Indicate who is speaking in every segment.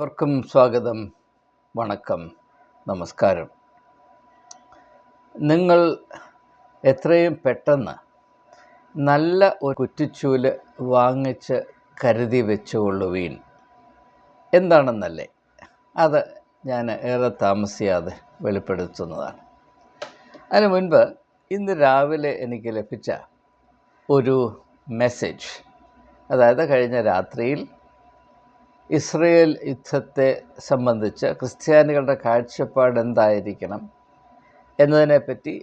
Speaker 1: എല്ലാവർക്കും സ്വാഗതം വണക്കം നമസ്കാരം. നിങ്ങൾ എത്രയും പെട്ടെന്ന് നല്ല ഒരു കുറ്റിച്ചൂൽ വാങ്ങിച്ച് കരുതി വെച്ചുകൊള്ളുവീൻ. എന്താണെന്നല്ലേ? അത് ഞാൻ ഏറെ താമസിയാതെ വെളിപ്പെടുത്തുന്നതാണ്. അതിനു മുൻപ് ഇന്ന് രാവിലെ എനിക്ക് ലഭിച്ച ഒരു മെസ്സേജ് അതായത് കഴിഞ്ഞ രാത്രിയിൽ ഇസ്രയേൽ യുദ്ധത്തെ സംബന്ധിച്ച് ക്രിസ്ത്യാനികളുടെ കാഴ്ചപ്പാട് എന്തായിരിക്കണം എന്നതിനെപ്പറ്റി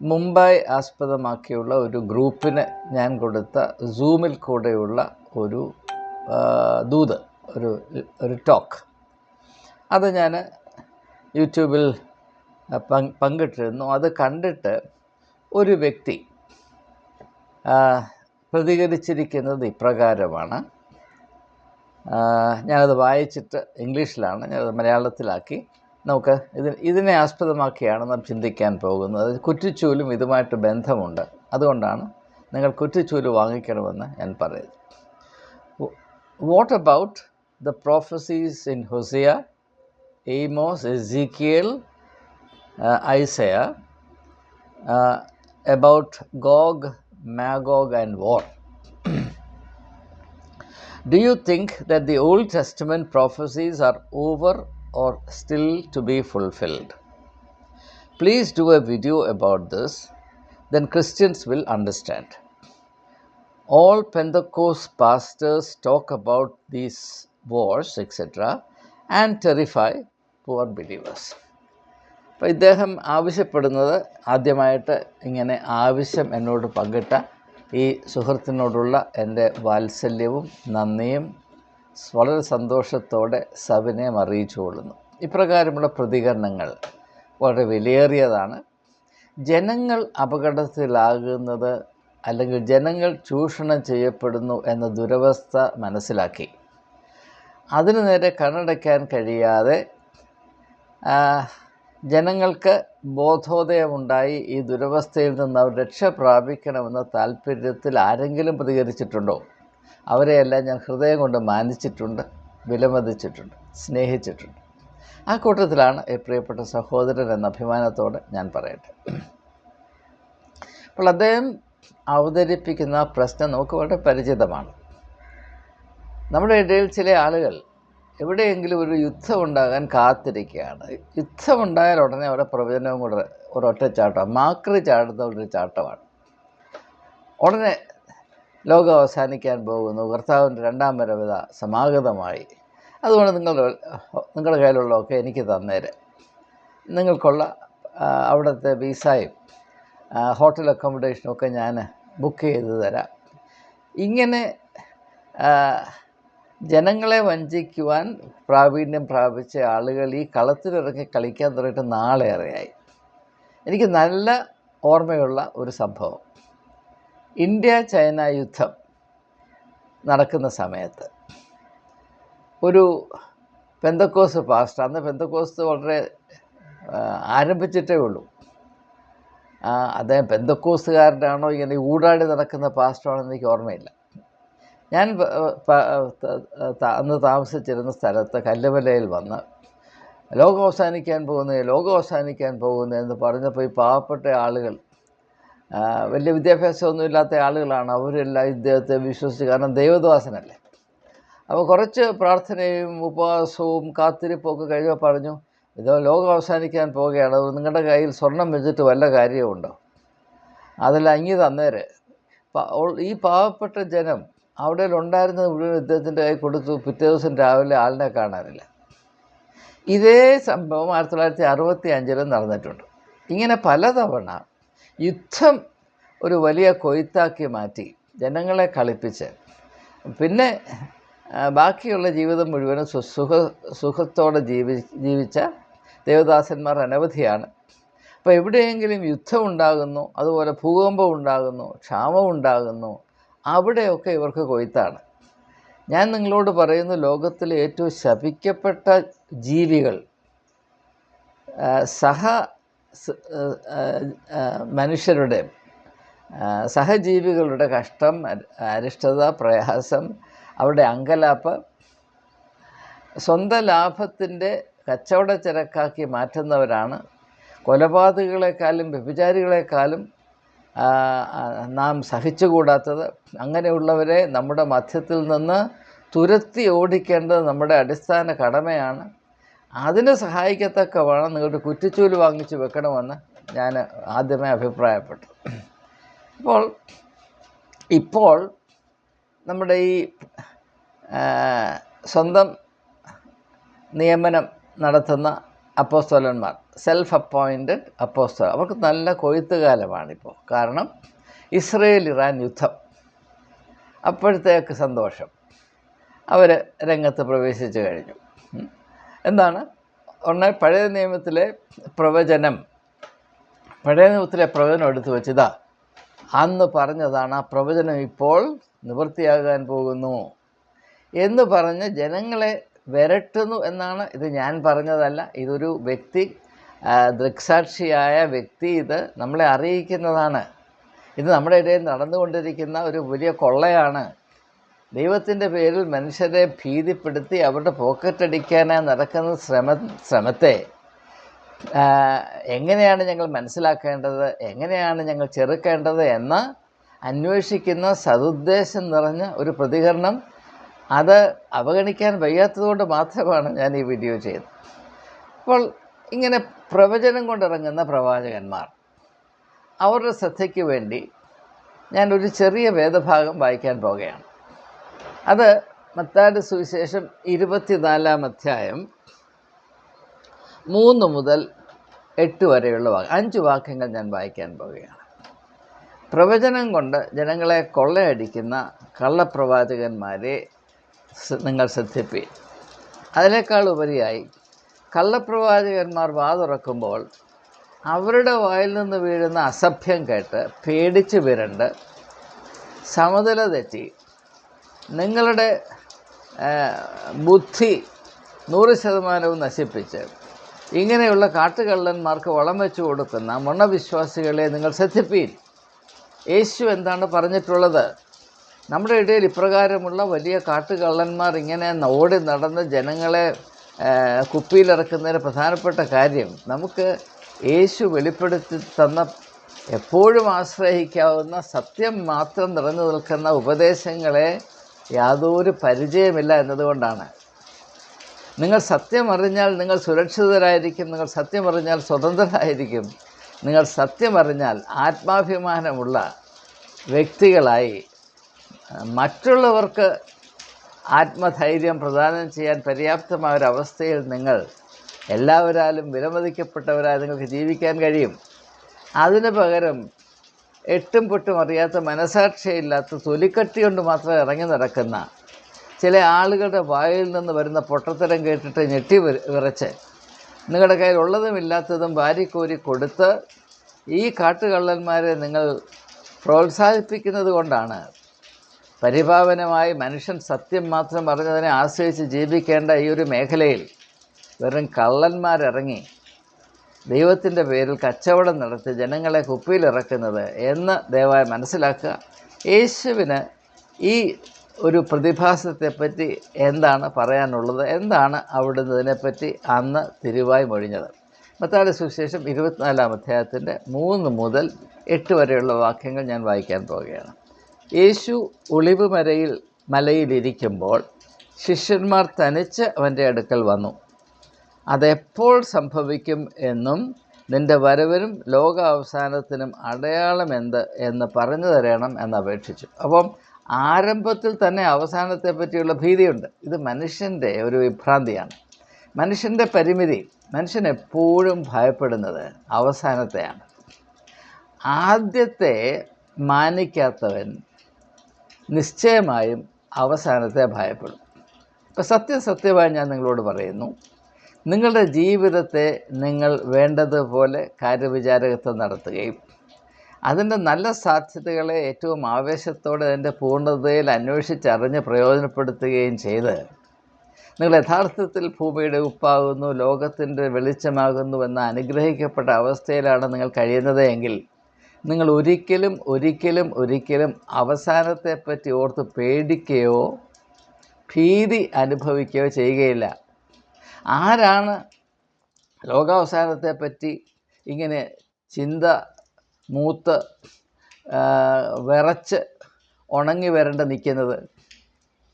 Speaker 1: മുംബൈ ആസ്പദമാക്കിയുള്ള ഒരു ഗ്രൂപ്പിന് ഞാൻ കൊടുത്ത സൂമിൽ കൂടെയുള്ള ഒരു ദൂത് ഒരു ഒരു ടോക്ക് അത് ഞാൻ യൂട്യൂബിൽ പങ്ക് പങ്കിട്ടിരുന്നു. അത് കണ്ടിട്ട് ഒരു വ്യക്തി പ്രതികരിച്ചിരിക്കുന്നത് ഇപ്രകാരമാണ്. ഞാനത് വായിച്ചിട്ട് ഇംഗ്ലീഷിലാണ് ഞാനത് മലയാളത്തിലാക്കി. നമുക്ക് ഇത് ഇതിനെ ആസ്പദമാക്കിയാണ് നാം ചിന്തിക്കാൻ പോകുന്നത്. കുറ്റിച്ചൂലും ഇതുമായിട്ട് ബന്ധമുണ്ട്. അതുകൊണ്ടാണ് നിങ്ങൾ കുറ്റിച്ചൂൽ വാങ്ങിക്കണമെന്ന് ഞാൻ പറയുന്നത്. What about the prophecies in Hosea Amos Ezekiel Isaiah about Gog Magog and war Do you think that the Old Testament prophecies are over or still to be fulfilled? Please do a video about this, then Christians will understand. All Pentecost pastors talk about these wars, etc., and terrify poor believers. അപ്പോൾ ഇദ്ദേഹം ആവശ്യപ്പെടുന്നത് ആദ്യമായിട്ട് ഇങ്ങനെ ആവശ്യം എന്നോട് പങ്കിട്ട ഈ സുഹൃത്തിനോടുള്ള എന്റെ വാത്സല്യവും നന്ദിയും വളരെ സന്തോഷത്തോടെ സവിനയം അറിയിച്ചു കൊള്ളുന്നു. ഇപ്രകാരമുള്ള പ്രതികരണങ്ങൾ വളരെ വിലയേറിയതാണ്. ജനങ്ങൾ അപകടത്തിലാകുന്നത് അല്ലെങ്കിൽ ജനങ്ങൾ ചൂഷണം ചെയ്യപ്പെടുന്നു എന്ന ദുരവസ്ഥ മനസ്സിലാക്കി. അതിനു നേരെ കണ്ണടയ്ക്കാൻ കഴിയാതെ ജനങ്ങൾക്ക് ബോധോദയമുണ്ടായി ഈ ദുരവസ്ഥയിൽ നിന്ന് അവർ രക്ഷ പ്രാപിക്കണമെന്ന താല്പര്യത്തിൽ ആരെങ്കിലും പ്രതികരിച്ചിട്ടുണ്ടോ? അവരെയെല്ലാം ഞാൻ ഹൃദയം കൊണ്ട് മാനിച്ചിട്ടുണ്ട് വിലമതിച്ചിട്ടുണ്ട് സ്നേഹിച്ചിട്ടുണ്ട്. ആ കൂട്ടത്തിലാണ് പ്രിയപ്പെട്ട സഹോദരൻ എന്ന അഭിമാനത്തോടെ ഞാൻ പറയട്ടെ. അപ്പോൾ അദ്ദേഹം അവതരിപ്പിക്കുന്ന പ്രശ്നം നമുക്ക് വളരെ പരിചിതമാണ്. നമ്മുടെ ഇടയിൽ ചില ആളുകൾ എവിടെയെങ്കിലും ഒരു യുദ്ധം ഉണ്ടാകാൻ കാത്തിരിക്കുകയാണ്. യുദ്ധം യുദ്ധമുണ്ടായാൽ ഉടനെ അവിടെ പ്രവചനവും കൂടെ ഒരൊറ്റ ചാട്ടം മാക്രി ചാടുന്ന ഒരു ചാട്ടമാണ്. ഉടനെ ലോകം അവസാനിക്കാൻ പോകുന്നു. കർത്താവിന്റെ രണ്ടാം വരവിത സമാഗതമായി. അതുകൊണ്ട് നിങ്ങളുടെ നിങ്ങളുടെ കയ്യിലുള്ളതൊക്കെ എനിക്ക് തന്നേരെ. നിങ്ങൾക്കുള്ള അവിടുത്തെ വിസയും ഹോട്ടൽ അക്കോമഡേഷനും ഒക്കെ ഞാൻ ബുക്ക് ചെയ്ത് തരാം. ഇങ്ങനെ ജനങ്ങളെ വഞ്ചിക്കുവാൻ പ്രാവീണ്യം പ്രാപിച്ച ആളുകൾ ഈ കളത്തിലിറങ്ങി കളിക്കാൻ തുടങ്ങിയിട്ട് നാളേറെയായി എനിക്ക് നല്ല ഓർമ്മയുള്ള ഒരു സംഭവം. ഇന്ത്യ ചൈന യുദ്ധം നടക്കുന്ന സമയത്ത് ഒരു പെന്തക്കോസ് പാസ്റ്റർ അന്ന് പെന്തക്കോസ് വളരെ ആരംഭിച്ചിട്ടേ ഉള്ളൂ. അദ്ദേഹം പെന്തക്കോസുകാരനാണോ ഇങ്ങനെ ഊടാടി നടക്കുന്ന പാസ്റ്റർ എന്ന് എനിക്ക് ഓർമ്മയില്ല. ഞാൻ അന്ന് താമസിച്ചിരുന്ന സ്ഥലത്ത് കല്ലുമലയിൽ വന്ന് ലോകം അവസാനിക്കാൻ പോകുന്നത് ലോകം അവസാനിക്കാൻ പോകുന്നത് എന്ന് പറഞ്ഞപ്പോൾ ഈ പാവപ്പെട്ട ആളുകൾ വലിയ വിദ്യാഭ്യാസമൊന്നും ഇല്ലാത്ത ആളുകളാണ് അവരെല്ലാം ഇദ്ദേഹത്തെ വിശ്വസിച്ച് കാരണം ദൈവദാസനല്ലേ. അപ്പോൾ കുറച്ച് പ്രാർത്ഥനയും ഉപവാസവും കാത്തിരിപ്പും ഒക്കെ കഴിയുമ്പോൾ പറഞ്ഞു ഇത് ലോകം അവസാനിക്കാൻ പോവുകയാണ് നിങ്ങളുടെ കയ്യിൽ സ്വർണം വെച്ചിട്ട് വല്ല കാര്യമുണ്ടോ അതെല്ലാം അങ്ങി തന്നേര്. ഈ പാവപ്പെട്ട ജനം അവിടെ ഉണ്ടായിരുന്നത് മുഴുവൻ ഇദ്ദേഹത്തിന്റെ കൈ കൊടുത്തു. പിറ്റേ ദിവസം രാവിലെ ആളിനെ കാണാനില്ല ഇതേ സംഭവം ആയിരത്തി തൊള്ളായിരത്തി അറുപത്തി അഞ്ചിലും നടന്നിട്ടുണ്ട്. ഇങ്ങനെ പലതവണ യുദ്ധം ഒരു വലിയ കൊയ്ത്താക്കി മാറ്റി ജനങ്ങളെ കളിപ്പിച്ച് പിന്നെ ബാക്കിയുള്ള ജീവിതം മുഴുവനും സുഖ സുഖത്തോടെ ജീവി ജീവിച്ച ദേവദാസന്മാർ അനവധിയാണ്. അപ്പോൾ എവിടെയെങ്കിലും യുദ്ധം ഉണ്ടാകുന്നു അതുപോലെ ഭൂകമ്പം ഉണ്ടാകുന്നു ക്ഷാമം ഉണ്ടാകുന്നു അവിടെയൊക്കെ ഇവർക്ക് കൊയ്ത്താണ്. ഞാൻ നിങ്ങളോട് പറയുന്നു ലോകത്തിലെ ഏറ്റവും ശപിക്കപ്പെട്ട ജീവികൾ സഹ മനുഷ്യരുടെ സഹജീവികളുടെ കഷ്ടം അര- അരിഷ്ടത പ്രയാസം അവരുടെ അങ്കലാപ്പ് സ്വന്തം ലാഭത്തിന്റെ കച്ചവട ചരക്കാക്കി മാറ്റുന്നവരാണ്. കൊലപാതകളെക്കാളും വ്യഭിചാരികളെക്കാളും നാം സഹിച്ചുകൂടാത്തത്. അങ്ങനെയുള്ളവരെ നമ്മുടെ മധ്യത്തിൽ നിന്ന് തുരത്തി ഓടിക്കേണ്ടത് നമ്മുടെ അടിസ്ഥാന കടമയാണ്. അതിന് സഹായിക്കത്തക്കവണ്ണം നിങ്ങളുടെ കുറ്റിച്ചൂൽ വാങ്ങിച്ച് വെക്കണമെന്ന് ഞാൻ ആദ്യമേ അഭിപ്രായപ്പെട്ടു. അപ്പോൾ ഇപ്പോൾ നമ്മുടെ ഈ സ്വന്തം നിയമനം നടത്തുന്ന അപ്പോസ്തോലന്മാർ സെൽഫ് അപ്പോയിന്റഡ് അപ്പോസ്റ്റർ അവർക്ക് നല്ല കൊയ്ത്തുകാലമാണിപ്പോൾ കാരണം ഇസ്രയേൽ ഇറാൻ യുദ്ധം. അപ്പോഴത്തേക്ക് സന്തോഷം. അവർ രംഗത്ത് പ്രവേശിച്ചു കഴിഞ്ഞു. എന്താണ്? ഒന്ന് പഴയ നിയമത്തിലെ പ്രവചനം പഴയ നിയമത്തിലെ പ്രവചനം എടുത്തു വെച്ചിതാ. അന്ന് പറഞ്ഞതാണ് ആ പ്രവചനം ഇപ്പോൾ നിവൃത്തിയാകാൻ പോകുന്നു എന്ന് പറഞ്ഞ് ജനങ്ങളെ വരട്ടുന്നു എന്നാണ് ഇത് ഞാൻ പറഞ്ഞതല്ല. ഇതൊരു വ്യക്തി ദൃക്സാക്ഷിയായ വ്യക്തി ഇത് നമ്മളെ അറിയിക്കുന്നതാണ്. ഇത് നമ്മുടെ ഇടയിൽ നടന്നുകൊണ്ടിരിക്കുന്ന ഒരു വലിയ കൊള്ളയാണ്. ദൈവത്തിന്റെ പേരിൽ മനുഷ്യരെ ഭീതിപ്പെടുത്തി അവരുടെ പോക്കറ്റടിക്കാനായി നടക്കുന്ന ശ്രമ ശ്രമത്തെ എങ്ങനെയാണ് ഞങ്ങൾ മനസ്സിലാക്കേണ്ടത് എങ്ങനെയാണ് ഞങ്ങൾ ചെറുക്കേണ്ടത് എന്ന് അന്വേഷിക്കുന്ന സതുദ്ദേശം നിറഞ്ഞ ഒരു പ്രതികരണം അത് അവഗണിക്കാൻ വയ്യാത്തതുകൊണ്ട് മാത്രമാണ് ഞാൻ ഈ വീഡിയോ ചെയ്തത് അപ്പോൾ ഇങ്ങനെ പ്രവചനം കൊണ്ടിറങ്ങുന്ന പ്രവാചകന്മാർ. അവരുടെ ശ്രദ്ധയ്ക്ക് വേണ്ടി ഞാൻ ഒരു ചെറിയ വേദഭാഗം വായിക്കാൻ പോകുകയാണ് അത് മത്താട് സുവിശേഷം ഇരുപത്തിനാലാം അധ്യായം മൂന്ന് മുതൽ എട്ട് വരെയുള്ള വാക്ക് അഞ്ച് വാക്യങ്ങൾ ഞാൻ വായിക്കാൻ പോവുകയാണ്. പ്രവചനം കൊണ്ട് ജനങ്ങളെ കൊള്ളയടിക്കുന്ന കള്ളപ്രവാചകന്മാരെ നിങ്ങൾ ശ്രദ്ധിപ്പി. അതിനേക്കാൾ ഉപരിയായി കള്ളപ്രവാചകന്മാർ വാതുറക്കുമ്പോൾ അവരുടെ വായിൽ നിന്ന് വീഴുന്ന അസഭ്യം കേട്ട് പേടിച്ച് വിരണ്ട് സമതല തെറ്റി. നിങ്ങളുടെ ബുദ്ധി നൂറ് ശതമാനവും നശിപ്പിച്ച് ഇങ്ങനെയുള്ള കാട്ടുകള്ളന്മാർക്ക് വളം വെച്ചു കൊടുക്കുന്ന മണവിശ്വാസികളെ നിങ്ങൾ ശ്രദ്ധിപ്പീൻ. യേശു എന്താണ് പറഞ്ഞിട്ടുള്ളത്? നമ്മുടെ ഇടയിൽ ഇപ്രകാരമുള്ള വലിയ കാട്ടുകള്ളന്മാർ ഇങ്ങനെ ഓടി നടന്ന് ജനങ്ങളെ കുപ്പിയിലിറക്കുന്നതിന് പ്രധാനപ്പെട്ട കാര്യം നമുക്ക് യേശു വെളിപ്പെടുത്തി തന്ന എപ്പോഴും ആശ്രയിക്കാവുന്ന സത്യം മാത്രം നിറഞ്ഞു നിൽക്കുന്ന ഉപദേശങ്ങളെ യാതൊരു പരിചയമില്ല എന്നതുകൊണ്ടാണ്. നിങ്ങൾ സത്യം അറിഞ്ഞാൽ നിങ്ങൾ സുരക്ഷിതരായിരിക്കും നിങ്ങൾ സത്യം അറിഞ്ഞാൽ സ്വതന്ത്രരായിരിക്കും നിങ്ങൾ സത്യം അറിഞ്ഞാൽ ആത്മാഭിമാനമുള്ള വ്യക്തികളായി. മറ്റുള്ളവർക്ക് ആത്മധൈര്യം പ്രദാനം ചെയ്യാൻ പര്യാപ്തമായ അവസ്ഥയിൽ നിങ്ങൾ എല്ലാവരാലും വിലമതിക്കപ്പെട്ടവരായി നിങ്ങൾക്ക് ജീവിക്കാൻ കഴിയും. അതിന് പകരം എട്ടും പൊട്ടും അറിയാത്ത മനസാക്ഷിയില്ലാത്ത തൊലിക്കട്ടി കൊണ്ട് മാത്രം ഇറങ്ങി നടക്കുന്ന ചില ആളുകളുടെ വായിൽ നിന്ന് വരുന്ന പൊട്ടത്തരം കേട്ടിട്ട് ഞെട്ടി വിറ- വിറച്ച്. നിങ്ങളുടെ കയ്യിൽ ഉള്ളതും ഇല്ലാത്തതും വാരിക്കോരി കൊടുത്ത് ഈ കാട്ടുകള്ളന്മാരെ നിങ്ങൾ പ്രോത്സാഹിപ്പിക്കുന്നത് കൊണ്ടാണ്. പരിപാവനമായി മനുഷ്യൻ സത്യം മാത്രം പറഞ്ഞതിനെ ആശ്രയിച്ച് ജീവിക്കേണ്ട ഈ ഒരു മേഖലയിൽ വെറും കള്ളന്മാരിറങ്ങി ദൈവത്തിന്റെ പേരിൽ കച്ചവടം നടത്തി ജനങ്ങളെ കുപ്പിയിലിറക്കുന്നത് എന്ന് ദയവായി മനസ്സിലാക്കുക. യേശുവിന് ഈ ഒരു പ്രതിഭാസത്തെപ്പറ്റി എന്താണ് പറയാനുള്ളത്? എന്താണ് അവിടുന്ന് ഇതിനെപ്പറ്റി അന്ന് തിരുവായി മൊഴിഞ്ഞത്? മത്താല സുവിശേഷം ഇരുപത്തിനാലാം അധ്യായത്തിന്റെ മൂന്ന് മുതൽ എട്ട് വരെയുള്ള വാക്യങ്ങൾ ഞാൻ വായിക്കാൻ പോവുകയാണ്. യേശു ഒളിവ് മരയിൽ മലയിലിരിക്കുമ്പോൾ ശിഷ്യന്മാർ തനിച്ച് അവന്റെ അടുക്കൽ വന്നു. അതെപ്പോൾ സംഭവിക്കും എന്നും നിന്റെ വരവിനും ലോകാവസാനത്തിനും അടയാളം എന്ത് എന്ന് പറഞ്ഞു തരണം എന്ന് അപേക്ഷിച്ചു. അപ്പം ആരംഭത്തിൽ തന്നെ അവസാനത്തെ പറ്റിയുള്ള ഭീതിയുണ്ട്. ഇത് മനുഷ്യന്റെ ഒരു വിഭ്രാന്തിയാണ്. മനുഷ്യന്റെ പരിമിതി മനുഷ്യൻ എപ്പോഴും ഭയപ്പെടുന്നത് അവസാനത്തെയാണ്. ആദ്യത്തെ മാനിക്കാത്തവൻ നിശ്ചയമായും അവസാനത്തെ ഭയപ്പെടും. ഇപ്പം സത്യം സത്യമായി ഞാൻ നിങ്ങളോട് പറയുന്നു. നിങ്ങളുടെ ജീവിതത്തെ നിങ്ങൾ വേണ്ടതുപോലെ കാര്യവിചാരകത്വം നടത്തുകയും അതിന്റെ നല്ല സാധ്യതകളെ ഏറ്റവും ആവേശത്തോടെ അതിന്റെ പൂർണതയിൽ അന്വേഷിച്ചറിഞ്ഞ് പ്രയോജനപ്പെടുത്തുകയും ചെയ്ത് നിങ്ങൾ യഥാർത്ഥത്തിൽ ഭൂമിയുടെ ഉപ്പാകുന്നു ലോകത്തിന്റെ വെളിച്ചമാകുന്നു എന്ന അനുഗ്രഹിക്കപ്പെട്ട അവസ്ഥയിലാണ് നിങ്ങൾ കഴിയുന്നത് എങ്കിൽ നിങ്ങൾ ഒരിക്കലും ഒരിക്കലും ഒരിക്കലും അവസാനത്തെപ്പറ്റി ഓർത്ത് പേടിക്കുകയോ ഭീതി അനുഭവിക്കുകയോ ചെയ്യുകയില്ല. ആരാണ് ലോകാവസാനത്തെപ്പറ്റി ഇങ്ങനെ ചിന്ത മൂത്ത് വിറച്ച് ഉണങ്ങി വരേണ്ട നിൽക്കുന്നത്?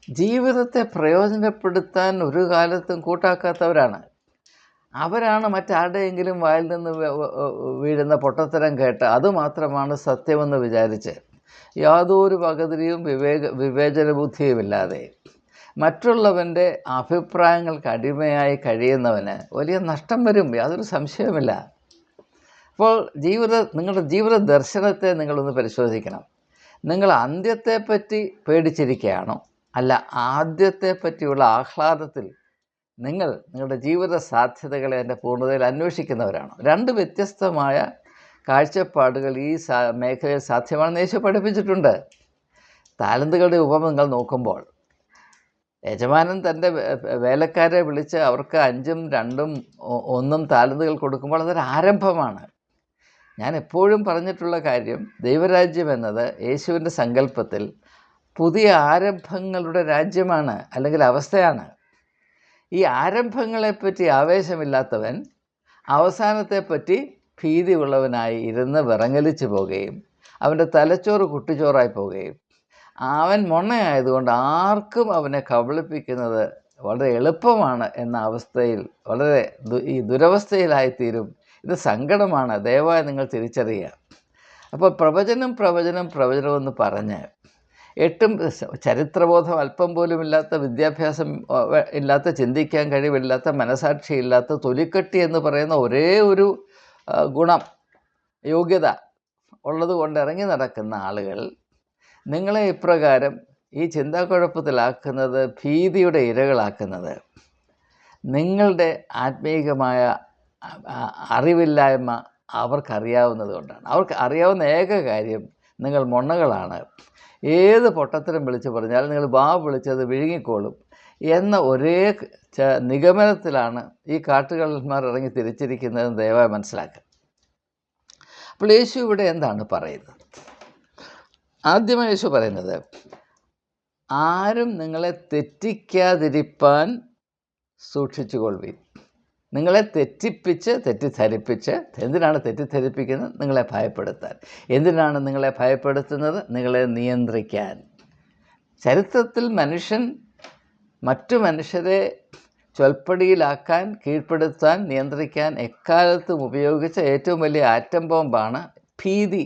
Speaker 1: ജീവിതത്തെ പ്രയോജനപ്പെടുത്താൻ ഒരു കാലത്തും കൂട്ടാക്കാത്തവരാണ്. അവരാണ് മറ്റാരുടെയെങ്കിലും വായിൽ നിന്ന് വീഴുന്ന പൊട്ടത്തരം കേട്ട് അതുമാത്രമാണ് സത്യമെന്ന് വിചാരിച്ച് യാതൊരു പകുതിരിയും വിവേക വിവേചന ബുദ്ധിയുമില്ലാതെ മറ്റുള്ളവന്റെ അഭിപ്രായങ്ങൾക്ക് അടിമയായി കഴിയുന്നവന് വലിയ നഷ്ടം വരും യാതൊരു സംശയവുമില്ല. അപ്പോൾ ജീവിത നിങ്ങളുടെ ജീവിത ദർശനത്തെ നിങ്ങളൊന്ന് പരിശോധിക്കണം. നിങ്ങൾ അന്ത്യത്തെപ്പറ്റി പേടിച്ചിരിക്കുകയാണോ? അല്ല ആദ്യത്തെ പറ്റിയുള്ള ആഹ്ലാദത്തിൽ നിങ്ങൾ നിങ്ങളുടെ ജീവിത സാധ്യതകളെ അതിന്റെ പൂർണതയിൽ അന്വേഷിക്കുന്നവരാണ്. രണ്ട് വ്യത്യസ്തമായ കാഴ്ചപ്പാടുകൾ ഈ സാ മേഖലയിൽ സാധ്യമാണെന്ന് യേശു പഠിപ്പിച്ചിട്ടുണ്ട്. താലന്തുകളുടെ ഉപമ നിങ്ങൾ നോക്കുമ്പോൾ യജമാനൻ തന്റെ വേലക്കാരെ വിളിച്ച് അവർക്ക് അഞ്ചും രണ്ടും ഒന്നും താലന്തുകൾ കൊടുക്കുമ്പോൾ അതൊരു ആരംഭമാണ്. ഞാൻ എപ്പോഴും പറഞ്ഞിട്ടുള്ള കാര്യം ദൈവരാജ്യം എന്നത് യേശുവിന്റെ സങ്കല്പത്തിൽ പുതിയ ആരംഭങ്ങളുടെ രാജ്യമാണ് അല്ലെങ്കിൽ അവസ്ഥയാണ്. ഈ ആരംഭങ്ങളെപ്പറ്റി ആവേശമില്ലാത്തവൻ അവസാനത്തെപ്പറ്റി ഭീതിയുള്ളവനായി ഇരുന്ന് വിറങ്ങലിച്ചു പോവുകയും അവന്റെ തലച്ചോറ് കുട്ടിച്ചോറായി പോവുകയും. അവൻ മൊണ്ണയായതുകൊണ്ട് ആർക്കും അവനെ കബളിപ്പിക്കുന്നത് വളരെ എളുപ്പമാണ് എന്ന അവസ്ഥയിൽ വളരെ ഈ ദുരവസ്ഥയിലായിത്തീരും. ഇത് സങ്കടമാണ്. ദയവായി നിങ്ങൾ തിരിച്ചറിയുക. അപ്പോൾ പ്രവചനം പ്രവചനം പ്രവചനമെന്ന് പറഞ്ഞ് എട്ടും ചരിത്രബോധം അല്പം പോലും ഇല്ലാത്ത വിദ്യാഭ്യാസം ഇല്ലാത്ത ചിന്തിക്കാൻ കഴിവില്ലാത്ത മനസാക്ഷിയില്ലാത്ത തൊലിക്കെട്ടി എന്ന് പറയുന്ന ഒരേ ഒരു ഗുണം യോഗ്യത ഉള്ളത് കൊണ്ട് ഇറങ്ങി നടക്കുന്ന ആളുകൾ നിങ്ങളെ ഇപ്രകാരം ഈ ചിന്താക്കുഴപ്പത്തിലാക്കുന്നത് ഭീതിയുടെ ഇരകളാക്കുന്നത് നിങ്ങളുടെ ആത്മീകമായ അറിവില്ലായ്മ അവർക്കറിയാവുന്നത് കൊണ്ടാണ്. അവർക്ക് അറിയാവുന്ന ഏക കാര്യം നിങ്ങൾ മൊണ്ണകളാണ്. ഏത് പൊട്ടത്തരം വിളിച്ച് പറഞ്ഞാലും നിങ്ങൾ ബാബ് വിളിച്ചത് വിഴുങ്ങിക്കോളും എന്ന ഒരേ നിഗമനത്തിലാണ് ഈ കാട്ടുകള്ളന്മാർ ഇറങ്ങി തിരിച്ചിരിക്കുന്നതെന്ന് ദയവായി മനസ്സിലാക്കുക. അപ്പോൾ യേശു ഇവിടെ എന്താണ് പറയുന്നത്? ആദ്യമായി യേശു പറയുന്നത് ആരും നിങ്ങളെ തെറ്റിക്കാതിരിപ്പാൻ സൂക്ഷിച്ചുകൊള്ളുവീൻ. നിങ്ങളെ തെറ്റിപ്പിച്ച് തെറ്റിദ്ധരിപ്പിച്ച് എന്തിനാണ് തെറ്റിദ്ധരിപ്പിക്കുന്നത്? നിങ്ങളെ ഭയപ്പെടുത്താൻ. എന്തിനാണ് നിങ്ങളെ ഭയപ്പെടുത്തുന്നത്? നിങ്ങളെ നിയന്ത്രിക്കാൻ. ചരിത്രത്തിൽ മനുഷ്യൻ മറ്റു മനുഷ്യരെ ചൊൽപ്പടിയിലാക്കാൻ കീഴ്പ്പെടുത്താൻ നിയന്ത്രിക്കാൻ എക്കാലത്തും ഉപയോഗിച്ച ഏറ്റവും വലിയ ആറ്റം ബോംബാണ് ഭീതി.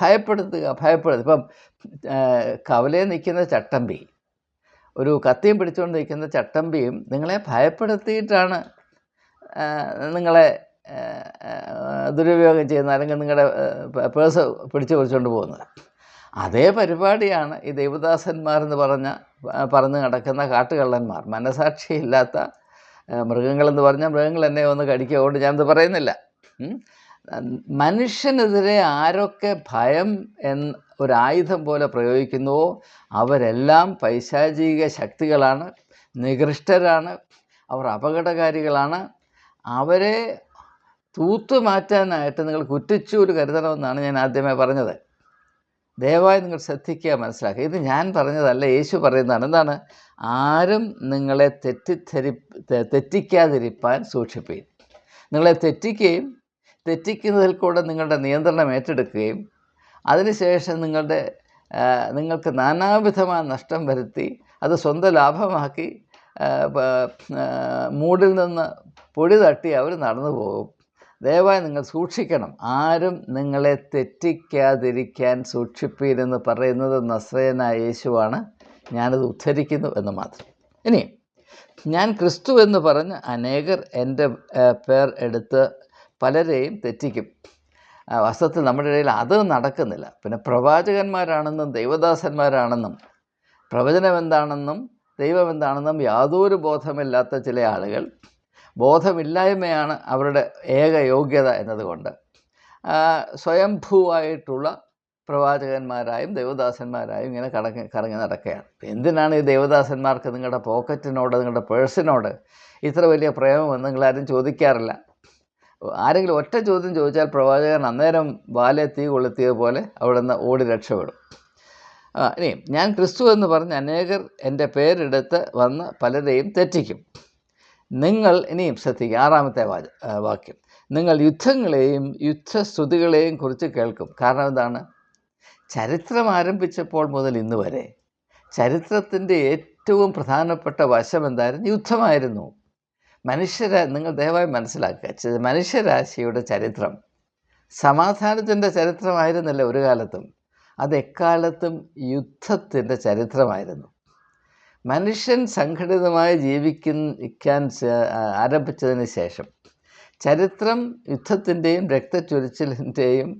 Speaker 1: ഭയപ്പെടുത്തുക ഭയപ്പെടുത്തുക. ഇപ്പം കവലയിൽ നിൽക്കുന്ന ചട്ടമ്പി ഒരു കത്തിയും പിടിച്ചുകൊണ്ട് നിൽക്കുന്ന ചട്ടമ്പിയും നിങ്ങളെ ഭയപ്പെടുത്തിയിട്ടാണ് നിങ്ങളെ ദുരുപയോഗം ചെയ്യുന്ന അല്ലെങ്കിൽ നിങ്ങളുടെ പേഴ്സ് പിടിച്ചു പറിച്ചുകൊണ്ട് പോകുന്നത് അതേ പരിപാടിയാണ് ഈ ദേവദാസന്മാർ എന്ന് പറഞ്ഞ പറഞ്ഞു നടക്കുന്ന കാട്ടുകള്ളന്മാർ. മനസാക്ഷിയില്ലാത്ത മൃഗങ്ങളെന്ന് പറഞ്ഞാൽ മൃഗങ്ങൾ എന്നെ ഒന്ന് കടിക്കുക ഞാനത് പറയുന്നില്ല. മനുഷ്യനെതിരെ ആരൊക്കെ ഭയം എന്ന ഒരായുധം പോലെ പ്രയോഗിക്കുന്നുവോ അവരെല്ലാം പൈശാചിക ശക്തികളാണ് നികൃഷ്ടരാണ് അവർ അപകടകാരികളാണ് അവരെ തൂത്തു മാറ്റാനായിട്ട് നിങ്ങൾ കുറ്റിച്ചൂര് കരുതണമെന്നാണ് ഞാൻ ആദ്യമേ പറഞ്ഞത്. ദയവായി നിങ്ങൾ ശ്രദ്ധിക്കുക മനസ്സിലാക്കുക. ഇത് ഞാൻ പറഞ്ഞതല്ല യേശു പറയുന്നതാണ്. എന്താണ്? ആരും നിങ്ങളെ തെറ്റിദ്ധരി തെറ്റിക്കാതിരിപ്പാൻ സൂക്ഷിപ്പീൻ. നിങ്ങളെ തെറ്റിക്കുകയും തെറ്റിക്കുന്നതിൽ കൂടെ നിങ്ങളുടെ നിയന്ത്രണം ഏറ്റെടുക്കുകയും അതിനുശേഷം നിങ്ങളുടെ നിങ്ങൾക്ക് നാനാവിധമായ നഷ്ടം വരുത്തി അത് സ്വന്തം ലാഭമാക്കി മൂടിൽ നിന്ന് പൊടി തട്ടി അവർ നടന്നു പോകും. ദയവായി നിങ്ങൾ സൂക്ഷിക്കണം. ആരും നിങ്ങളെ തെറ്റിക്കാതിരിക്കാൻ സൂക്ഷിപ്പീരെന്ന് പറയുന്നത് നസ്രയനായ യേശുവാണ്. ഞാനത് ഉദ്ധരിക്കുന്നു എന്ന് മാത്രം. ഇനി ഞാൻ ക്രിസ്തു എന്ന് പറഞ്ഞ് അനേകർ എന്റെ പേർ എടുത്ത് പലരെയും തെറ്റിക്കും. വസ്ത്രത്തിൽ നമ്മുടെ ഇടയിൽ അത് നടക്കുന്നില്ല. പിന്നെ പ്രവാചകന്മാരാണെന്നും ദൈവദാസന്മാരാണെന്നും പ്രവചനം എന്താണെന്നും ദൈവം എന്താണെന്നും യാതൊരു ബോധമില്ലാത്ത ചില ആളുകൾ ബോധമില്ലായ്മയാണ് അവരുടെ ഏക യോഗ്യത എന്നതുകൊണ്ട്. സ്വയംഭൂവായിട്ടുള്ള പ്രവാചകന്മാരായും ദേവദാസന്മാരായും ഇങ്ങനെ കടങ്ങി കറങ്ങി നടക്കുകയാണ്. എന്തിനാണ് ഈ ദേവദാസന്മാർക്ക് നിങ്ങളുടെ പോക്കറ്റിനോട് നിങ്ങളുടെ പേഴ്സിനോട് ഇത്ര വലിയ പ്രേമമെന്ന് നിങ്ങളാരും ചോദിക്കാറില്ല? ആരെങ്കിലും ഒറ്റ ചോദ്യം ചോദിച്ചാൽ പ്രവാചകൻ അന്നേരം വാലെ തീ കൊളുത്തിയതുപോലെ അവിടെ നിന്ന് ഓടി രക്ഷപ്പെടും. ഇനി ഞാൻ ക്രിസ്തു എന്ന് പറഞ്ഞ് അനേകർ എന്റെ പേരെടുത്ത് വന്ന് പലരെയും തെറ്റിക്കും. നിങ്ങൾ ഇനിയും ശ്രദ്ധിക്കുക. ആറാമത്തെ വാക്യം. നിങ്ങൾ യുദ്ധങ്ങളെയും യുദ്ധസ്തുതികളെയും കുറിച്ച് കേൾക്കും. കാരണം എന്താണ്? ചരിത്രം ആരംഭിച്ചപ്പോൾ മുതൽ ഇന്ന് വരെ ചരിത്രത്തിന്റെ ഏറ്റവും പ്രധാനപ്പെട്ട വശം എന്തായിരുന്നു? യുദ്ധമായിരുന്നു. മനുഷ്യരാ നിങ്ങൾ ദയവായി മനസ്സിലാക്കുക. മനുഷ്യരാശിയുടെ ചരിത്രം സമാധാനത്തിന്റെ ചരിത്രമായിരുന്നില്ല ഒരു കാലത്തും? അത് എക്കാലത്തും യുദ്ധത്തിന്റെ ചരിത്രമായിരുന്നു. മനുഷ്യൻ സംഘടിതമായി ജീവിക്കാൻ ആരംഭിച്ചതിന് ശേഷം ചരിത്രം യുദ്ധത്തിന്റെയും രക്തച്ചൊരിച്ചിലിന്റെയും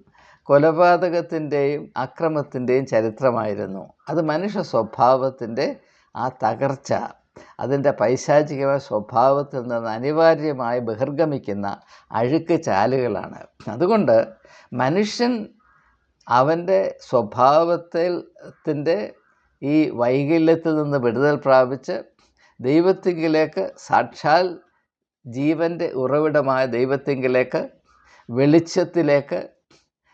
Speaker 1: കൊലപാതകത്തിന്റെയും അക്രമത്തിന്റെയും ചരിത്രമായിരുന്നു. അത് മനുഷ്യ സ്വഭാവത്തിന്റെ ആ തകർച്ച അതിന്റെ പൈശാചികമായ സ്വഭാവത്തിൽ നിന്ന് അനിവാര്യമായി ബഹിർഗമിക്കുന്ന അഴുക്ക് ചാലുകളാണ്. അതുകൊണ്ട് മനുഷ്യൻ അവന്റെ സ്വഭാവത്തിൽ ത്തിന്റെ ഈ വൈകല്യത്തിൽ നിന്ന് വിടുതൽ പ്രാപിച്ച് ദൈവത്തിങ്കിലേക്ക് സാക്ഷാൽ ജീവന്റെ ഉറവിടമായ ദൈവത്തിങ്കിലേക്ക് വെളിച്ചത്തിലേക്ക്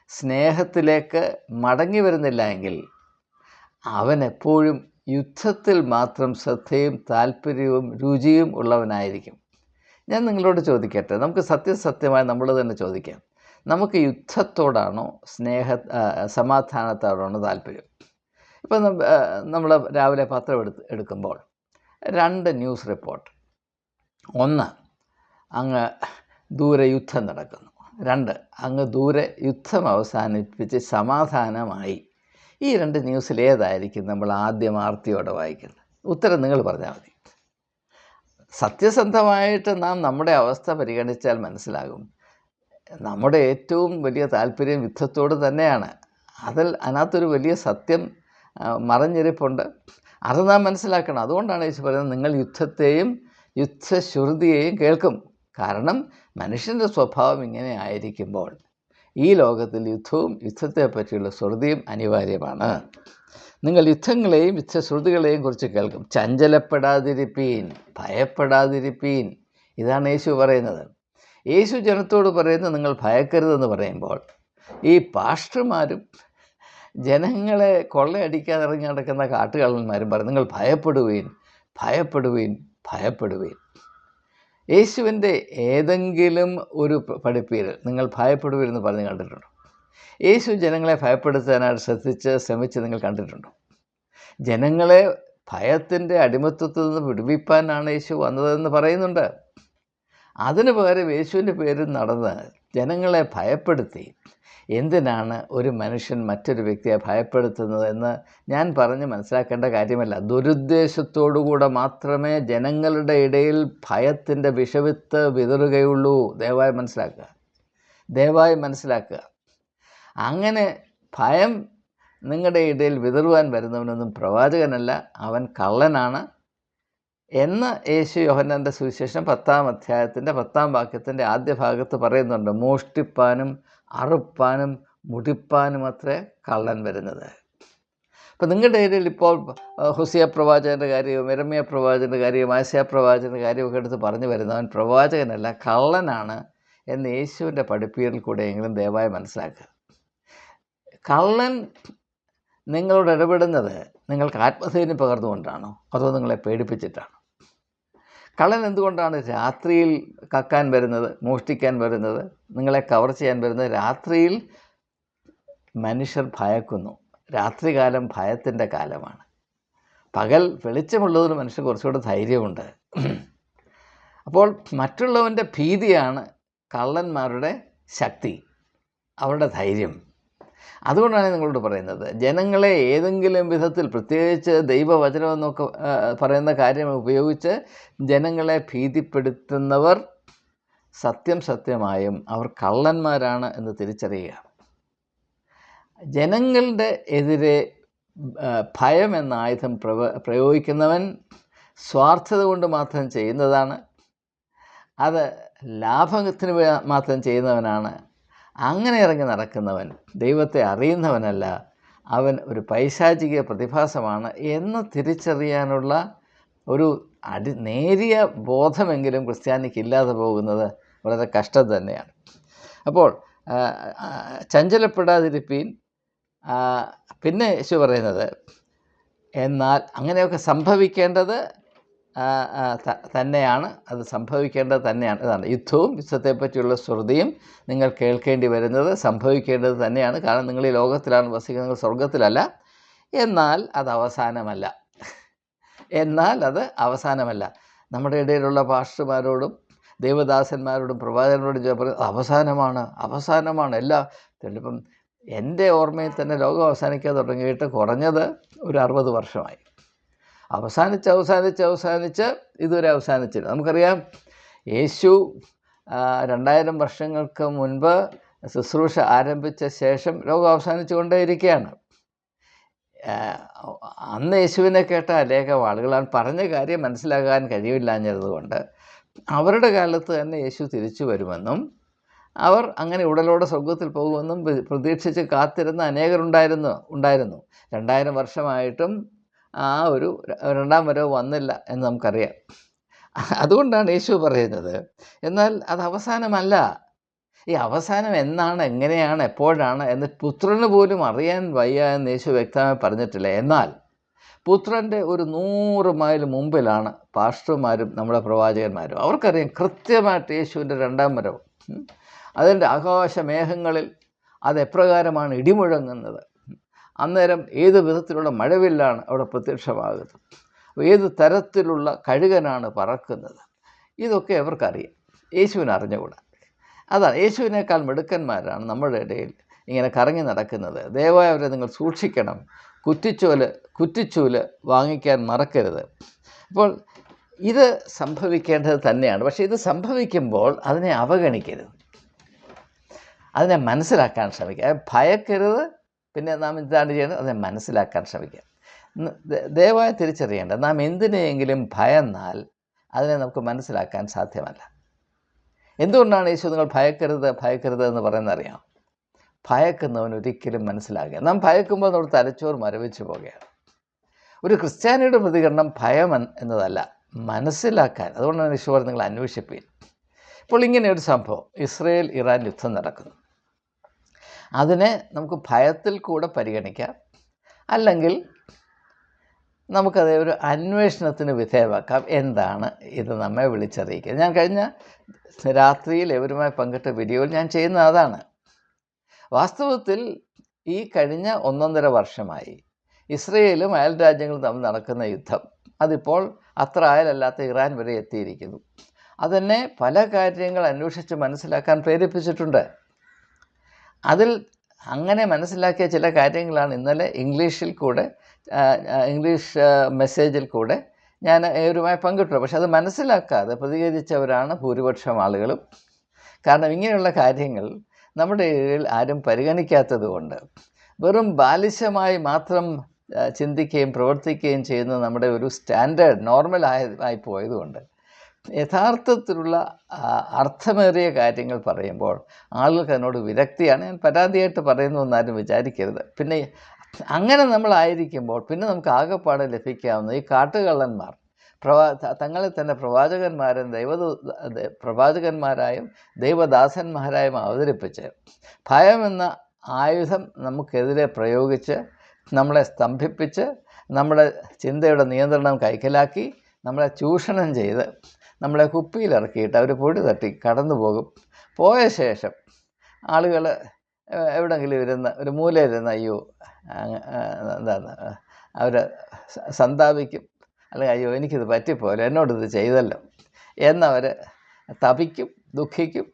Speaker 1: സ്നേഹത്തിലേക്ക് മടങ്ങി വരുന്നില്ല എങ്കിൽ അവൻ എപ്പോഴും യുദ്ധത്തിൽ മാത്രം ശ്രദ്ധയും താല്പര്യവും രുചിയും ഉള്ളവനായിരിക്കും. ഞാൻ നിങ്ങളോട് ചോദിക്കട്ടെ നമുക്ക് സത്യസത്യമായി നമ്മൾ തന്നെ ചോദിക്കാം. നമുക്ക് യുദ്ധത്തോടാണോ സ്നേഹ സമാധാനത്തോടാണോ താല്പര്യം ഇപ്പം നമ്മൾ രാവിലെ പത്രം എടുത്ത് എടുക്കുമ്പോൾ രണ്ട് ന്യൂസ് റിപ്പോർട്ട്. ഒന്ന് അങ്ങ് ദൂരെ യുദ്ധം നടക്കുന്നു. രണ്ട് അങ്ങ് ദൂരെ യുദ്ധം അവസാനിപ്പിച്ച് സമാധാനമായി. ഈ രണ്ട് ന്യൂസിലേതായിരിക്കും നമ്മൾ ആദ്യം ആർത്തിയോടെ വായിക്കുന്നത് ഉത്തരം നിങ്ങൾ പറഞ്ഞാൽ മതി. സത്യസന്ധമായിട്ട് നാം നമ്മുടെ അവസ്ഥ പരിഗണിച്ചാൽ മനസ്സിലാകും. നമ്മുടെ ഏറ്റവും വലിയ താല്പര്യം യുദ്ധത്തോട് തന്നെയാണ്. അതിൽ അതിനകത്തൊരു വലിയ സത്യം മറഞ്ഞിരിപ്പുണ്ട്. അത് നാം മനസ്സിലാക്കണം. അതുകൊണ്ടാണ് യേശു പറയുന്നത് നിങ്ങൾ യുദ്ധത്തെയും യുദ്ധശ്രുതിയെയും കേൾക്കും. കാരണം മനുഷ്യന്റെ സ്വഭാവം ഇങ്ങനെ ആയിരിക്കുമ്പോൾ ഈ ലോകത്തിൽ യുദ്ധവും യുദ്ധത്തെ പറ്റിയുള്ള ശ്രുതിയും അനിവാര്യമാണ്. നിങ്ങൾ യുദ്ധങ്ങളെയും യുദ്ധശ്രുതികളെയും കുറിച്ച് കേൾക്കും. ചഞ്ചലപ്പെടാതിരിപ്പീൻ ഭയപ്പെടാതിരിപ്പീൻ. ഇതാണ് യേശു പറയുന്നത്. യേശു ജനത്തോട് പറയുന്നത് നിങ്ങൾ ഭയക്കരുതെന്ന് പറയുമ്പോൾ ഈ പാസ്റ്റർമാരും ജനങ്ങളെ കൊള്ളയടിക്കാൻ ഇറങ്ങി നടക്കുന്ന കാട്ടുകള്ളന്മാരും പറഞ്ഞു നിങ്ങൾ ഭയപ്പെടുവീൻ ഭയപ്പെടുവീൻ ഭയപ്പെടുവീൻ. യേശുവിന്റെ ഏതെങ്കിലും ഒരു പഠിപ്പിയിൽ നിങ്ങൾ ഭയപ്പെടുവീരെന്ന് പറഞ്ഞ് കണ്ടിട്ടുണ്ടോ? യേശു ജനങ്ങളെ ഭയപ്പെടുത്താനായിട്ട് ശ്രദ്ധിച്ച് ശ്രമിച്ച് നിങ്ങൾ കണ്ടിട്ടുണ്ടോ? ജനങ്ങളെ ഭയത്തിന്റെ അടിമത്വത്തിൽ നിന്ന് വിടുവിപ്പാനാണ് യേശു വന്നതെന്ന് പറയുന്നുണ്ട്. അതിന് പകരം യേശുവിന്റെ പേരിൽ നടന്ന് ജനങ്ങളെ ഭയപ്പെടുത്തി എന്തിനാണ് ഒരു മനുഷ്യൻ മറ്റൊരു വ്യക്തിയെ ഭയപ്പെടുത്തുന്നത് എന്ന് ഞാൻ പറഞ്ഞ് മനസ്സിലാക്കേണ്ട കാര്യമല്ല. ദുരുദ്ദേശത്തോടുകൂടെ മാത്രമേ ജനങ്ങളുടെ ഇടയിൽ ഭയത്തിന്റെ വിഷവിത്ത് വിതറുകയുള്ളൂ. ദയവായി മനസ്സിലാക്കുക. ദയവായി മനസ്സിലാക്കുക. അങ്ങനെ ഭയം നിങ്ങളുടെ ഇടയിൽ വിതറുവാൻ വരുന്നവനൊന്നും പ്രവാചകനല്ല അവൻ കള്ളനാണ് എന്ന് യേശു യോഹന്നാന്റെ സുവിശേഷം പത്താം അധ്യായത്തിന്റെ പത്താം വാക്യത്തിന്റെ ആദ്യ ഭാഗത്ത് പറയുന്നുണ്ട്. മോഷ്ടിപ്പാനും അറുപ്പാനും മുടിപ്പാനും അത്രേ കള്ളൻ വരുന്നത്. അപ്പം നിങ്ങളുടെ ഇടയിൽ ഇപ്പോൾ ഹുസിയ പ്രവാചകന്റെ കാര്യവും ഇരമ്യ പ്രവാചകന്റെ കാര്യവും ആശയ പ്രവാചകന്റെ കാര്യമൊക്കെ എടുത്ത് പറഞ്ഞു വരുന്നവൻ പ്രവാചകനല്ല കള്ളനാണ് എന്ന് യേശുവിന്റെ പഠിപ്പീരിൽ കൂടെയെങ്കിലും ദയവായി മനസ്സിലാക്കുക. കള്ളൻ നിങ്ങളോട് ഇടപെടുന്നത് നിങ്ങൾക്ക് ആത്മധൈര്യം പകർന്നുകൊണ്ടാണോ? അതോ നിങ്ങളെ പേടിപ്പിച്ചിട്ടാണോ? കള്ളൻ എന്തുകൊണ്ടാണ് രാത്രിയിൽ കക്കാൻ വരുന്നത് മോഷ്ടിക്കാൻ വരുന്നത് നിങ്ങളെ കവർ ചെയ്യാൻ വരുന്നത്? രാത്രിയിൽ മനുഷ്യർ ഭയക്കുന്നു. രാത്രികാലം ഭയത്തിന്റെ കാലമാണ്. പകൽ വെളിച്ചമുള്ളതിന് മനുഷ്യർ കുറച്ചുകൂടെ ധൈര്യമുണ്ട്. അപ്പോൾ മറ്റുള്ളവന്റെ ഭീതിയാണ് കള്ളന്മാരുടെ ശക്തി അവരുടെ ധൈര്യം. അതുകൊണ്ടാണ് നിങ്ങളോട് പറയുന്നത്. ജനങ്ങളെ ഏതെങ്കിലും വിധത്തിൽ പ്രത്യേകിച്ച് ദൈവവചനം എന്നൊക്കെ പറയുന്ന കാര്യം ഉപയോഗിച്ച് ജനങ്ങളെ ഭീതിപ്പെടുത്തുന്നവർ സത്യം സത്യമായും അവർ കള്ളന്മാരാണ് എന്ന് തിരിച്ചറിയുക ജനങ്ങളുടെ എതിരെ ഭയം എന്ന ആയുധം പ്രവ പ്രയോഗിക്കുന്നവൻ സ്വാർത്ഥത കൊണ്ട് മാത്രം ചെയ്യുന്നതാണ്. അത് ലാഭത്തിന് മാത്രം ചെയ്യുന്നവനാണ്. അങ്ങനെ ഇറങ്ങി നടക്കുന്നവൻ ദൈവത്തെ അറിയുന്നവനല്ല അവൻ ഒരു പൈശാചിക പ്രതിഭാസമാണ് എന്ന് തിരിച്ചറിയാനുള്ള ഒരു അടി നേരിയ ബോധമെങ്കിലും ക്രിസ്ത്യാനിക്ക് ഇല്ലാതെ പോകുന്നത് വളരെ കഷ്ടം തന്നെയാണ്. അപ്പോൾ ചഞ്ചലപ്പെടാതിരിപ്പീൻ പിന്നെ യേശു പറയുന്നത് എന്നാൽ അങ്ങനെയൊക്കെ സംഭവിക്കേണ്ടത് തന്നെയാണ് അത് സംഭവിക്കേണ്ടത് തന്നെയാണ്. ഇതാണ് യുദ്ധവും യുദ്ധത്തെപ്പറ്റിയുള്ള ശ്രുതിയും നിങ്ങൾ കേൾക്കേണ്ടി വരുന്നത് സംഭവിക്കേണ്ടത് തന്നെയാണ്. കാരണം നിങ്ങൾ ഈ ലോകത്തിലാണ് വസിക്കുന്നത് നിങ്ങൾ സ്വർഗത്തിലല്ല എന്നാൽ അത് അവസാനമല്ല. എന്നാൽ അത് അവസാനമല്ല. നമ്മുടെ ഇടയിലുള്ള പാസ്റ്റർമാരോടും ദൈവദാസന്മാരോടും പ്രവാചകരോടും പറയുന്നത് പറയും അവസാനമാണ് അവസാനമാണ്. എല്ലാ ചിലപ്പം എന്റെ ഓർമ്മയിൽ തന്നെ ലോകം അവസാനിക്കാൻ തുടങ്ങിയിട്ട് കുറഞ്ഞത് ഒരു അറുപത് വർഷമായി. അവസാനിച്ച് അവസാനിച്ച് അവസാനിച്ച് ഇതുവരെ അവസാനിച്ചില്ല. നമുക്കറിയാം യേശു രണ്ടായിരം വർഷങ്ങൾക്ക് മുൻപ് ശുശ്രൂഷ ആരംഭിച്ച ശേഷം ലോകം അവസാനിച്ചു കൊണ്ടേയിരിക്കുകയാണ് അന്ന് യേശുവിനെ കേട്ട അനേകം ആളുകളാണ് പറഞ്ഞ കാര്യം മനസ്സിലാക്കാൻ കഴിയില്ലാഞ്ഞതുകൊണ്ട് അവരുടെ കാലത്ത് തന്നെ യേശു തിരിച്ചു വരുമെന്നും അവർ അങ്ങനെ ഉടലോടെ സ്വർഗത്തിൽ പോകുമെന്നും പ്ര- പ്രതീക്ഷിച്ച് കാത്തിരുന്ന അനേകരുണ്ടായിരുന്നു ഉണ്ടായിരുന്നു. രണ്ടായിരം വർഷമായിട്ടും ആ ഒരു രണ്ടാം വരവ് വന്നില്ല എന്ന് നമുക്കറിയാം. അതുകൊണ്ടാണ് യേശു പറയുന്നത്. എന്നാൽ അത് അവസാനമല്ല. ഈ അവസാനം എന്നാണ് എങ്ങനെയാണ് എപ്പോഴാണ് എന്ന് പുത്രന് പോലും അറിയാൻ വയ്യ എന്ന് യേശു വ്യക്തമായി പറഞ്ഞിട്ടില്ല. എന്നാൽ പുത്രന്റെ ഒരു നൂറ് മൈൽ മുമ്പിലാണ് പാസ്റ്റർമാരും നമ്മുടെ പ്രവാചകന്മാരും. അവർക്കറിയാം കൃത്യമായിട്ട് യേശുവിന്റെ രണ്ടാം വരവ്. അതിന്റെ ആകാശമേഘങ്ങളിൽ അത് എപ്രകാരമാണ് ഇടിമുഴങ്ങുന്നത്. അന്നേരം ഏത് വിധത്തിലുള്ള മഴവില്ലാണ് അവിടെ പ്രത്യക്ഷമാകുന്നത്? ഏത് തരത്തിലുള്ള കഴുകനാണ് പറക്കുന്നത്? ഇതൊക്കെ അവർക്കറിയാം. യേശുവിനെ അറിഞ്ഞുകൂടാ. അതാണ് യേശുവിനേക്കാൾ മിടുക്കന്മാരാണ് നമ്മുടെ ഇടയിൽ ഇങ്ങനെ കറങ്ങി നടക്കുന്നത്. ദയവായി അവരെ നിങ്ങൾ സൂക്ഷിക്കണം. കുറ്റിച്ചോൽ കുറ്റിച്ചൂൽ വാങ്ങിക്കാൻ മറക്കരുത്. അപ്പോൾ ഇത് സംഭവിക്കേണ്ടത് തന്നെയാണ്. പക്ഷേ ഇത് സംഭവിക്കുമ്പോൾ അതിനെ അവഗണിക്കരുത്. അതിനെ മനസ്സിലാക്കാൻ ശ്രമിക്കുക. ഭയക്കരുത് പിന്നെ നാം എന്താണ് ചെയ്യേണ്ടത്? അതിനെ മനസ്സിലാക്കാൻ ശ്രമിക്കുക. ദയവായി തിരിച്ചറിയേണ്ടത് നാം എന്തിനെയെങ്കിലും ഭയന്നാൽ അതിനെ നമുക്ക് മനസ്സിലാക്കാൻ സാധ്യമല്ല. എന്തുകൊണ്ടാണ് യേശു നിങ്ങൾ ഭയക്കരുത് ഭയക്കരുത് എന്ന് പറയുന്നത് അറിയാം ഭയക്കുന്നവൻ ഒരിക്കലും മനസ്സിലാകുക നാം ഭയക്കുമ്പോൾ നമ്മുടെ തലച്ചോർ മരവിച്ചു പോകുകയാണ് ഒരു ക്രിസ്ത്യാനിയുടെ പ്രതികരണം ഭയം എന്നതല്ല മനസ്സിലാക്കാൻ. അതുകൊണ്ടാണ് യേശു നിങ്ങൾ അന്വേഷിപ്പീൻ ഇപ്പോൾ ഇങ്ങനെ ഒരു സംഭവം. ഇസ്രയേൽ ഇറാൻ യുദ്ധം നടക്കുന്നു. അതിനെ നമുക്ക് ഭയത്തിൽ കൂടെ പരിഗണിക്കാം. അല്ലെങ്കിൽ നമുക്കത് ഒരു അന്വേഷണത്തിന് വിധേയമാക്കാം. എന്താണ് ഇത് നമ്മെ വിളിച്ചറിയിക്കുക. ഞാൻ കഴിഞ്ഞ രാത്രിയിൽ എവരുമായി പങ്കിട്ട വീഡിയോയിൽ ഞാൻ ചെയ്യുന്ന അതാണ്. വാസ്തവത്തിൽ ഈ കഴിഞ്ഞ ഒന്നൊന്നര വർഷമായി ഇസ്രയേലും അയൽ രാജ്യങ്ങളും തമ്മിൽ നടക്കുന്ന യുദ്ധം അതിപ്പോൾ അത്ര അയലല്ലാത്ത ഇറാൻ വരെ എത്തിയിരിക്കുന്നു. അതെന്നെ പല കാര്യങ്ങൾ അന്വേഷിച്ച് മനസ്സിലാക്കാൻ പ്രേരിപ്പിച്ചിട്ടുണ്ട്. അതിൽ അങ്ങനെ മനസ്സിലാക്കിയ ചില കാര്യങ്ങളാണ് ഇന്നലെ ഇംഗ്ലീഷിൽ കൂടെ ഇംഗ്ലീഷ് മെസ്സേജിൽ കൂടെ ഞാൻ ഏവരുമായി പങ്കിട്ടു. പക്ഷെ അത് മനസ്സിലാക്കാതെ പ്രതികരിച്ചവരാണ് ഭൂരിപക്ഷം ആളുകളും. കാരണം ഇങ്ങനെയുള്ള കാര്യങ്ങൾ നമ്മുടെ ഇടയിൽ ആരും പരിഗണിക്കാത്തത് കൊണ്ട് വെറും ബാലിശമായി മാത്രം ചിന്തിക്കുകയും പ്രവർത്തിക്കുകയും ചെയ്യുന്ന നമ്മുടെ ഒരു സ്റ്റാൻഡേർഡ് നോർമൽ ആയി പോയതുകൊണ്ട് യഥാർത്ഥത്തിലുള്ള അർത്ഥമേറിയ കാര്യങ്ങൾ പറയുമ്പോൾ ആളുകൾക്ക് അതിനോട് വിരക്തിയാണ്. ഞാൻ പരാതിയായിട്ട് പറയുന്നു എന്നാരും വിചാരിക്കരുത്. പിന്നെ അങ്ങനെ നമ്മളായിരിക്കുമ്പോൾ പിന്നെ നമുക്ക് ആകെപ്പാടെ ലഭിക്കാവുന്ന ഈ കാട്ടുകള്ളന്മാർ പ്രവാ തങ്ങളെ തന്നെ പ്രവാചകന്മാരും ദൈവദൂ പ്രവാചകന്മാരായും ദൈവദാസന്മാരായും അവതരിപ്പിച്ച് ഭയമെന്ന ആയുധം നമുക്കെതിരെ പ്രയോഗിച്ച് നമ്മളെ സ്തംഭിപ്പിച്ച് നമ്മുടെ ചിന്തയുടെ നിയന്ത്രണം കൈക്കലാക്കി നമ്മളെ ചൂഷണം ചെയ്ത് നമ്മളെ കുപ്പിയിലിറക്കിയിട്ട് അവർ പൊടി തട്ടി കടന്നു പോകും. പോയ ശേഷം ആളുകൾ എവിടെങ്കിലും ഇരുന്ന് ഒരു മൂലയിരുന്ന് അയ്യോ എന്താണ് അവർ സന്താപിക്കും. അല്ലെങ്കിൽ അയ്യോ എനിക്കിത് എന്നോട് ഇത് ചെയ്തല്ലോ എന്നവർ തപിക്കും ദുഃഖിക്കും.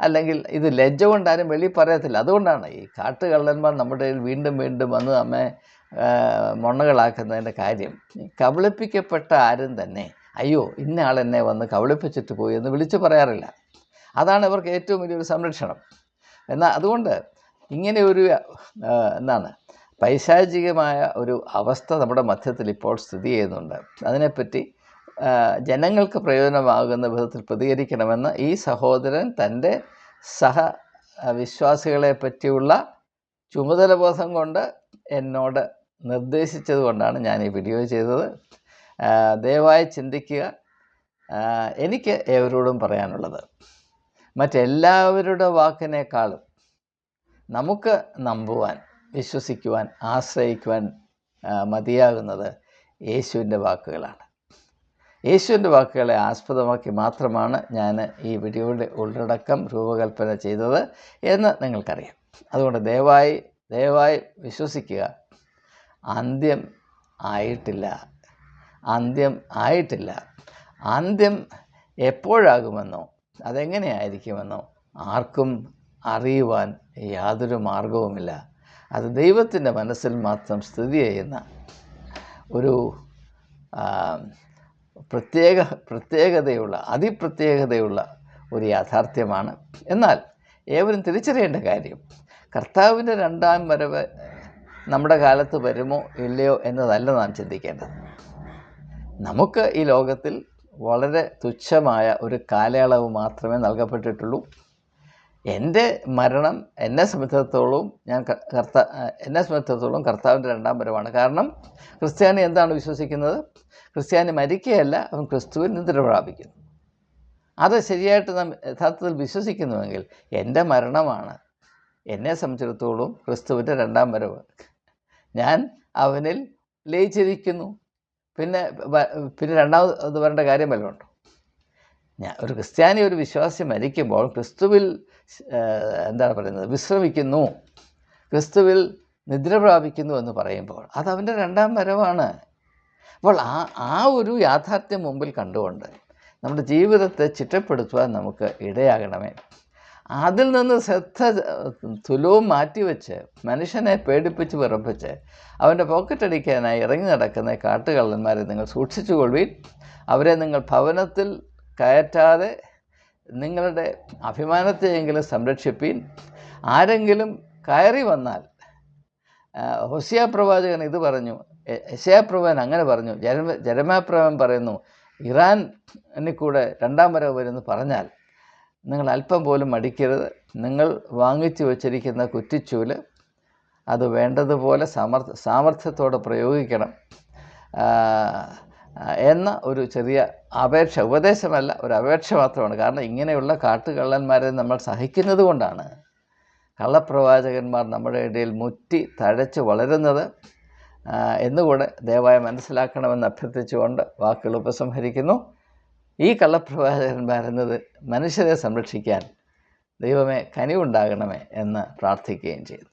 Speaker 1: അല്ലെങ്കിൽ ഇത് ലജ്ജ കൊണ്ടാരും വെളി പറയത്തില്ല. അതുകൊണ്ടാണ് ഈ കാട്ടുകള്ളന്മാർ നമ്മുടെ വീണ്ടും വീണ്ടും വന്ന് നമ്മെ മൊണ്ണകളാക്കുന്നതിന്റെ കാര്യം. കബളിപ്പിക്കപ്പെട്ട ആരും തന്നെ അയ്യോ ഇന്ന എന്നെ വന്ന് കബളിപ്പിച്ചിട്ട് പോയി എന്ന് വിളിച്ചു പറയാറില്ല. അതാണ് ഇവർക്ക് ഏറ്റവും വലിയൊരു സംരക്ഷണം. എന്നാൽ അതുകൊണ്ട് ഇങ്ങനെ ഒരു എന്താണ് പൈശാചികമായ ഒരു അവസ്ഥ നമ്മുടെ മധ്യത്തിൽ ഇപ്പോൾ സ്ഥിതി ചെയ്യുന്നുണ്ട്. അതിനെപ്പറ്റി ജനങ്ങൾക്ക് പ്രയോജനമാകുന്ന വിധത്തിൽ പ്രതികരിക്കണമെന്ന് ഈ സഹോദരൻ തന്റെ സഹ വിശ്വാസികളെ പറ്റിയുള്ള ചുമതലബോധം കൊണ്ട് എന്നോട് നിർദ്ദേശിച്ചത് കൊണ്ടാണ് ഞാൻ ഈ വീഡിയോ ചെയ്തത്. ദയവായി ചിന്തിക്കുക. എനിക്ക് ഏവരോടും പറയാനുള്ളത് മറ്റെല്ലാവരുടെ വാക്കിനേക്കാളും നമുക്ക് നമ്പുവാൻ വിശ്വസിക്കുവാൻ ആശ്രയിക്കുവാൻ മതിയാകുന്നത് യേശുവിന്റെ വാക്കുകളാണ്. യേശുവിന്റെ വാക്കുകളെ ആസ്പദമാക്കി മാത്രമാണ് ഞാൻ ഈ വീഡിയോയുടെ ഉള്ളടക്കം രൂപകൽപ്പന ചെയ്തത് എന്ന് നിങ്ങൾക്കറിയാം. അതുകൊണ്ട് ദയവായി ദയവായി വിശ്വസിക്കുക. അന്ത്യം ആയിട്ടില്ല. അന്ത്യം ആയിട്ടില്ല. അന്ത്യം എപ്പോഴാകുമെന്നോ അതെങ്ങനെയായിരിക്കുമെന്നോ ആർക്കും അറിയുവാൻ യാതൊരു മാർഗവുമില്ല. അത് ദൈവത്തിന്റെ മനസ്സിൽ മാത്രം സ്ഥിതി ചെയ്യുന്ന ഒരു പ്രത്യേക പ്രത്യേകതയുള്ള അതിപ്രത്യേകതയുള്ള ഒരു യാഥാർത്ഥ്യമാണ്. എന്നാൽ ഏവരും തിരിച്ചറിയേണ്ട കാര്യം കർത്താവിന്റെ രണ്ടാം വരവ് നമ്മുടെ കാലത്ത് വരുമോ ഇല്ലയോ എന്നതല്ല നാം ചിന്തിക്കേണ്ടത്. നമുക്ക് ഈ ലോകത്തിൽ വളരെ തുച്ഛമായ ഒരു കാലയളവ് മാത്രമേ നൽകപ്പെട്ടിട്ടുള്ളൂ. എന്റെ മരണം എന്നെ സംബന്ധിച്ചിടത്തോളം ഞാൻ കർത്ത എന്നെ സംബന്ധിച്ചിടത്തോളം കർത്താവിന്റെ രണ്ടാം വരവാണ്. കാരണം ക്രിസ്ത്യാനി എന്താണ് വിശ്വസിക്കുന്നത്? ക്രിസ്ത്യാനി മരിക്കുകയല്ല അവൻ ക്രിസ്തുവിൽ നിദ്ര പ്രാപിക്കുന്നു അത് ശരിയായിട്ട് നാം യഥാർത്ഥത്തിൽ വിശ്വസിക്കുന്നുവെങ്കിൽ എന്റെ മരണമാണ് എന്നെ സംബന്ധിച്ചിടത്തോളം ക്രിസ്തുവിന്റെ രണ്ടാം വരവ്. ഞാൻ അവനിൽ ലയിച്ചിരിക്കുന്നു. പിന്നെ പിന്നെ രണ്ടാമത് വരേണ്ട കാര്യം വല്ലതുണ്ടോ ഞാൻ ഒരു ക്രിസ്ത്യാനി ഒരു വിശ്വാസി മരിക്കുമ്പോൾ ക്രിസ്തുവിൽ എന്താണ് പറയുന്നത്? വിശ്രമിക്കുന്നു. ക്രിസ്തുവിൽ നിദ്ര പ്രാപിക്കുന്നു എന്ന് പറയുമ്പോൾ അത് അവന്റെ രണ്ടാം വരവാണ്. അപ്പോൾ ആ ആ ഒരു യാഥാർത്ഥ്യം മുമ്പിൽ കണ്ടുകൊണ്ട് നമ്മുടെ ജീവിതത്തെ ചിട്ടപ്പെടുത്തുവാൻ നമുക്ക് ഇടയാകണമേ. അതിൽ നിന്ന് ശ്രദ്ധ തുലവും മാറ്റിവെച്ച് മനുഷ്യനെ പേടിപ്പിച്ച് വിറപ്പിച്ച് അവന്റെ പോക്കറ്റടിക്കാനായി ഇറങ്ങി നടക്കുന്ന കാട്ടുകള്ളന്മാരെ നിങ്ങൾ സൂക്ഷിച്ചു കൊള്ളുവിൻ. അവരെ നിങ്ങൾ ഭവനത്തിൽ കയറ്റാതെ നിങ്ങളുടെ അഭിമാനത്തെയെങ്കിലും സംരക്ഷിപ്പീൻ. ആരെങ്കിലും കയറി വന്നാൽ ഹൊസിയ പ്രവാചകൻ ഇത് പറഞ്ഞു യശയാ പ്രവാൻ അങ്ങനെ പറഞ്ഞു ജരമ ജരമാപ്രവൻ പറയുന്നു ഇറാനിൽ കൂടെ രണ്ടാം വരവ് വരുമെന്ന് പറഞ്ഞാൽ നിങ്ങൾ അല്പം പോലും മടിക്കരുത്. നിങ്ങൾ വാങ്ങിച്ചു വച്ചിരിക്കുന്ന കുറ്റിച്ചൂൽ അത് വേണ്ടതുപോലെ സമർത്ഥ സാമർഥ്യത്തോടെ പ്രയോഗിക്കണം. എന്ന ഒരു ചെറിയ അപേക്ഷ ഉപദേശമല്ല ഒരു അപേക്ഷ മാത്രമാണ്. കാരണം ഇങ്ങനെയുള്ള കാട്ടുകള്ളന്മാരെ നമ്മൾ സഹിക്കുന്നത് കൊണ്ടാണ്. കള്ളപ്രവാചകന്മാർ നമ്മുടെ ഇടയിൽ മുറ്റി തഴച്ച് വളരുന്നത്. എന്നുകൂടെ ദയവായി മനസ്സിലാക്കണമെന്ന് അഭ്യർത്ഥിച്ചുകൊണ്ട് വാക്കുകൾ ഉപസംഹരിക്കുന്നു. ഈ കള്ളപ്രവാചകൻ പറയുന്നത് മനുഷ്യരെ സംരക്ഷിക്കാൻ ദൈവമേ കനിവുണ്ടാകണമേ എന്ന് പ്രാർത്ഥിക്കുകയും ചെയ്യുന്നു